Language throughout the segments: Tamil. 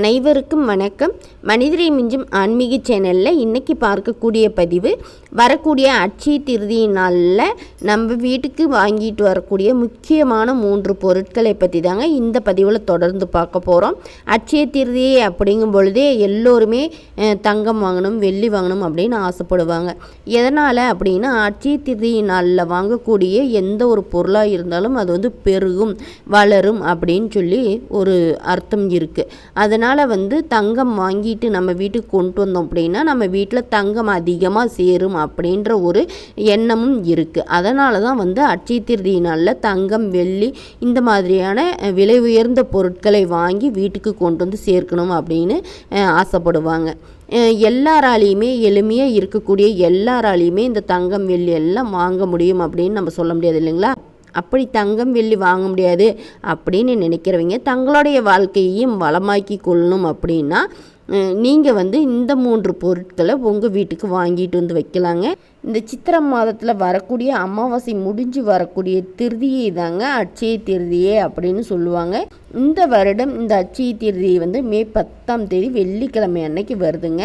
அனைவருக்கும் வணக்கம். மனிதரை மிஞ்சும் ஆன்மீக சேனலில் இன்றைக்கி பார்க்கக்கூடிய பதிவு வரக்கூடிய அட்சய திருதி நாளில் நம்ம வீட்டுக்கு வாங்கிட்டு வரக்கூடிய முக்கியமான மூன்று பொருட்களை பற்றி தாங்க இந்த பதிவில் தொடர்ந்து பார்க்க போகிறோம் அட்சய திருதி அப்படிங்கும் பொழுதே எல்லோருமே தங்கம் வாங்கணும் வெள்ளி வாங்கணும் அப்படின்னு ஆசைப்படுவாங்க. எதனால் அப்படின்னா அட்சய திருதி நாளில் வாங்கக்கூடிய எந்த ஒரு பொருளாக இருந்தாலும் அது வந்து பெருகும் வளரும் அப்படின்னு சொல்லி ஒரு அர்த்தம் இருக்குது அதனால் வந்து தங்கம் வாங்கிட்டு நம்ம வீட்டுக்கு கொண்டு வந்தோம் அப்படின்னா நம்ம வீட்டில் தங்கம் அதிகமாக சேரும் அப்படின்ற ஒரு எண்ணமும் இருக்குது அதனால தான் வந்து அட்சய திருதி நாளில் தங்கம் வெள்ளி இந்த மாதிரியான விலை உயர்ந்த பொருட்களை வாங்கி வீட்டுக்கு கொண்டு வந்து சேர்க்கணும் அப்படின்னு ஆசைப்படுவாங்க. எல்லாராலையுமே எளிமையாக இருக்கக்கூடிய எல்லாராலையுமே இந்த தங்கம் வெள்ளி எல்லாம் வாங்க முடியும் அப்படின்னு நம்ம சொல்ல முடியாது இல்லைங்களா? அப்படி தங்கம் வெள்ளி வாங்க முடியாது அப்படின்னு நினைக்கிறவங்க தங்களுடைய வாழ்க்கையையும் வளமாக்கி கொள்ளணும் அப்படின்னா நீங்கள் வந்து இந்த மூன்று பொருட்களை உங்கள் வீட்டுக்கு வாங்கிட்டு வந்து வைக்கலாங்க. இந்த சித்திரை மாதத்தில் வரக்கூடிய அமாவாசை முடிஞ்சு வரக்கூடிய திருதியை தாங்க அட்சய திருதியே அப்படின்னு சொல்லுவாங்க. இந்த வருடம் இந்த அச்சய திருதியை வந்து மே பத்தாம் தேதி வெள்ளிக்கிழமை அன்னைக்கு வருதுங்க.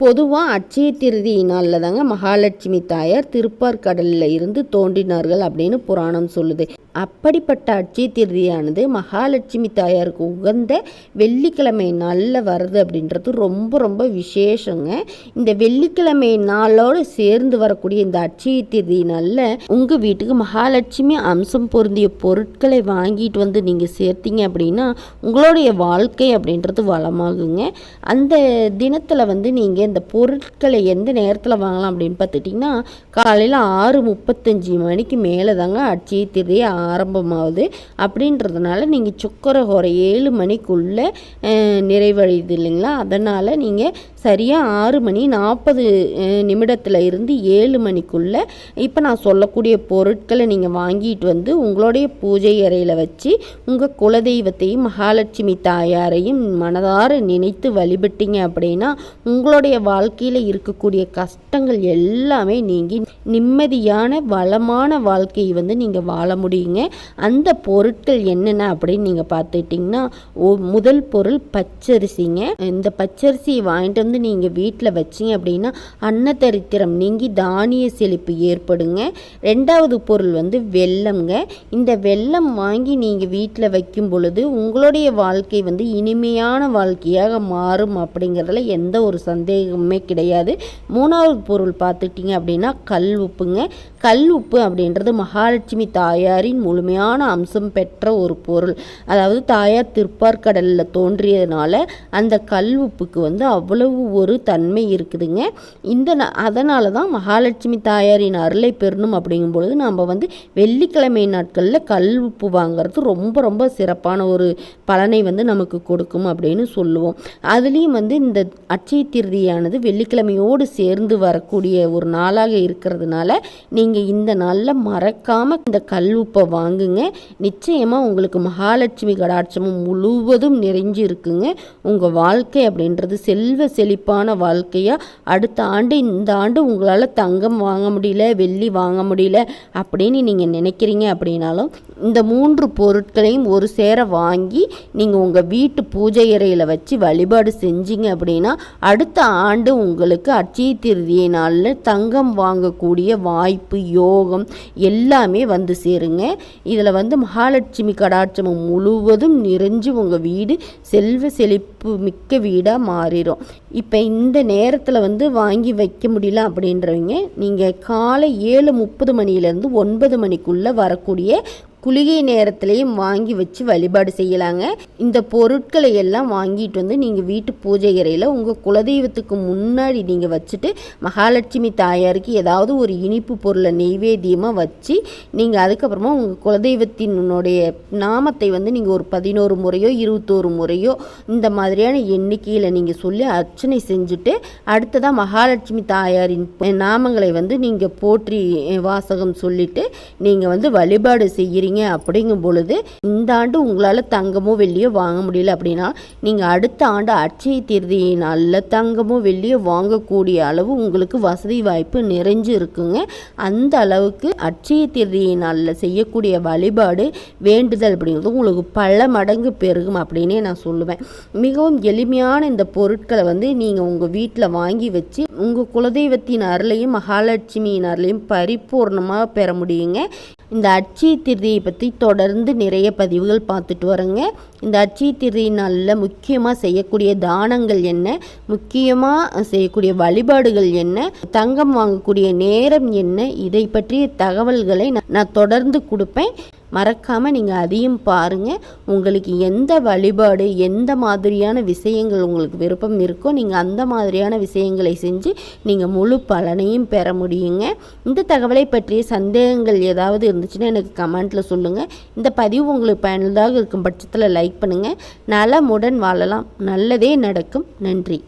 பொதுவாக அச்சய திருதி நாளில் தாங்க மகாலட்சுமி தாயார் திருப்பார்கடலில் இருந்து தோன்றினார்கள் அப்படின்னு புராணம் சொல்லுது. அப்படிப்பட்ட அட்சய திருதியானது மகாலட்சுமி தாயாருக்கு உகந்த வெள்ளிக்கிழமை நாளில் வருது அப்படின்றது ரொம்ப ரொம்ப விசேஷங்க. இந்த வெள்ளிக்கிழமை நாளோடு சேர்ந்து வரக்கூடிய இந்த அட்சய திருதி நாளில் உங்கள் வீட்டுக்கு மகாலட்சுமி அம்சம் பொருந்திய பொருட்களை வாங்கிட்டு வந்து நீங்கள் சேர்த்தீங்க அப்படின்னா உங்களுடைய வாழ்க்கை அப்படின்றது வளமாகுங்க. அந்த தினத்தில் வந்து நீங்கள் இந்த பொருட்களை எந்த நேரத்தில் வாங்கலாம் அப்படின்னு பார்த்துட்டிங்கன்னா காலையில் ஆறு முப்பத்தஞ்சு மணிக்கு மேலே தாங்க அட்சய திருதி ஆரம்பமாகுது. அப்படின்றதுனால நீங்கள் சுக்கரை ஹோரை ஏழு மணிக்குள்ளே நிறைவடையுது இல்லைங்களா? அதனால் நீங்கள் சரியாக ஆறு மணி நாற்பது நிமிடத்தில் இருந்து ஏழு மணிக்குள்ளே இப்போ நான் சொல்லக்கூடிய பொருட்களை நீங்கள் வாங்கிட்டு வந்து உங்களுடைய பூஜை அறையில் வச்சு உங்கள் குலதெய்வத்தையும் மகாலட்சுமி தாயாரையும் மனதார நினைத்து வழிபட்டீங்க அப்படின்னா உங்களுடைய வாழ்க்கையில் இருக்கக்கூடிய கஷ்டங்கள் எல்லாமே நீங்கி நிம்மதியான வளமான வாழ்க்கையை வந்து நீங்கள் வாழ முடியுங்க. அந்த பொருட்கள் என்னென்ன அப்படின்னு நீங்கள் பார்த்துட்டிங்கன்னா முதல் பொருள் பச்சரிசிங்க. இந்த பச்சரிசியை வாங்கிட்டு வந்து நீங்கள் வீட்டில் வச்சீங்க அப்படின்னா அன்னதரித்திரம் நீங்கி தானிய செழிப்பு ஏற்படுங்க. ரெண்டாவது பொருள் வந்து வெல்லம்ங்க. இந்த வெல்லம் வாங்கி நீங்கள் வீட்டில் வைக்கும் பொழுது உங்களுடைய வாழ்க்கை வந்து இனிமையான வாழ்க்கையாக மாறும் அப்படிங்கிறதுல எந்த ஒரு சந்தேகமுமே கிடையாது. மூணாவது பொருள் பார்த்துட்டிங்க அப்படின்னா கல் உப்புங்க. கல் உப்பு அப்படின்றது மகாலட்சுமி தாயாரின் முழுமையான அம்சம் பெற்ற ஒரு பொருள். அதாவது தாயார் திருப்பார்கடலில் தோன்றியதுனால அந்த கல் உப்புக்கு வந்து அவ்வளவு ஒரு தன்மை இருக்குதுங்க. இந்த அதனால தான் மகாலட்சுமி தாயாரின் அருளை பெறணும் அப்படிங்கும் பொழுது நம்ம வந்து வெள்ளிக்கிழமை நாட்களில் கல் உப்பு வாங்குறது ரொம்ப ரொம்ப சிறப்பான ஒரு பலனை வந்து நமக்கு கொடுக்கும் அப்படின்னு சொல்லுவோம். அதுலேயும் வந்து இந்த அச்சய திருதியானது வெள்ளிக்கிழமையோடு சேர்ந்து வரக்கூடிய ஒரு நாளாக இருக்கிறதுனால நீங்கள் இந்த நாளில் மறக்காமல் இந்த கல் உப்பை வாங்குங்க. நிச்சயமாக உங்களுக்கு மகாலட்சுமி கடாட்சமும் முழுவதும் நிறைஞ்சு இருக்குங்க உங்கள் வாழ்க்கை அப்படின்றது செல்வ செழிப்பான வாழ்க்கையாக அடுத்த ஆண்டு இந்த ஆண்டு உங்களால் தங்கம் வாங்க முடியல வெள்ளி வாங்க முடியல அப்படின்னு நீங்கள் நினைக்கிறீங்க அப்படின்னாலும் இந்த மூன்று பொருட்களையும் ஒரு சேர வாங்கி நீங்கள் உங்கள் வீட்டு பூஜை அறையில் வச்சு வழிபாடு செஞ்சீங்க அப்படின்னா அடுத்த ஆண்டு உங்களுக்கு அச்சய திருதியை நாளில் தங்கம் வாங்கக்கூடிய வாய்ப்பு யோகம் எல்லாமே வந்து சேருங்க. இதில் வந்து மகாலட்சுமி கடாட்சமம் முழுவதும் நிறைஞ்சு உங்கள் வீடு செல்வ செழிப்பு மிக்க வீடாக மாறிடும் இப்போ இந்த நேரத்தில் வந்து வாங்கி வைக்க முடியல அப்படின்றவங்க நீங்கள் காலை ஏழு முப்பது மணிலேருந்து ஒன்பது மணிக்குள்ளே வரக்கூடிய குளிகை நேரத்துலையும் வாங்கி வச்சு வழிபாடு செய்யலாங்க. இந்த பொருட்களை எல்லாம் வாங்கிட்டு வந்து நீங்கள் வீட்டு பூஜை அறையில் உங்கள் குலதெய்வத்துக்கு முன்னாடி நீங்கள் வச்சுட்டு மகாலட்சுமி தாயாருக்கு ஏதாவது ஒரு இனிப்பு பொருளை நெய்வேத்தியமாக வச்சு நீங்கள் அதுக்கப்புறமா உங்கள் குலதெய்வத்தினுடைய நாமத்தை வந்து நீங்கள் ஒரு பதினோரு முறையோ இருபத்தோரு முறையோ இந்த மாதிரியான எண்ணிக்கையில் நீங்கள் சொல்லி அர்ச்சனை செஞ்சுட்டு அடுத்ததாக மகாலட்சுமி தாயாரின் நாமங்களை வந்து நீங்கள் போற்றி வாசகம் சொல்லிவிட்டு நீங்கள் வந்து வழிபாடு செய்கிறீங்க இருக்கீங்க அப்படிங்கும் பொழுது இந்த ஆண்டு உங்களால் தங்கமோ வெள்ளியோ வாங்க முடியல அப்படின்னா நீங்கள் அடுத்த ஆண்டு அட்சய திருதியை நாளில் தங்கமோ வெள்ளியோ வாங்கக்கூடிய அளவு உங்களுக்கு வசதி வாய்ப்பு நிறைஞ்சு இருக்குங்க. அந்த அளவுக்கு அட்சய திருதியை நாளில் செய்யக்கூடிய வழிபாடு வேண்டுதல் அப்படிங்கிறது உங்களுக்கு பல மடங்கு பெருகும் அப்படின்னே நான் சொல்லுவேன். மிகவும் எளிமையான இந்த பொருட்களை வந்து நீங்கள் உங்கள் வீட்டில் வாங்கி வச்சு உங்கள் குலதெய்வத்தின் அருளையும் மகாலட்சுமியின் அருளையும் பரிபூர்ணமாக பெற முடியுங்க. இந்த அட்சய திருதியை பற்றி தொடர்ந்து நிறைய பதிவுகள் பார்த்துட்டு வரேங்க இந்த அட்சய திருதி நாளில் முக்கியமாக செய்யக்கூடிய தானங்கள் என்ன? முக்கியமாக செய்யக்கூடிய வழிபாடுகள் என்ன? தங்கம் வாங்கக்கூடிய நேரம் என்ன? இதை பற்றிய தகவல்களை நான் நான் தொடர்ந்து கொடுப்பேன். மறக்காமல் நீங்கள் அதையும் பாருங்கள் உங்களுக்கு எந்த வழிபாடு எந்த மாதிரியான விஷயங்கள் உங்களுக்கு விருப்பம் இருக்கோ நீங்கள் அந்த மாதிரியான விஷயங்களை செஞ்சு நீங்கள் முழு பலனையும் பெற முடியுங்க. இந்த தகவலை பற்றிய சந்தேகங்கள் ஏதாவது இருந்துச்சுன்னா எனக்கு கமெண்ட்டில் சொல்லுங்கள் இந்த பதிவு உங்களுக்கு பயனுள்ளதாக இருக்கும் பட்சத்தில் லைக் பண்ணுங்கள் நலமுடன் வாழலாம். நல்லதே நடக்கும். நன்றி.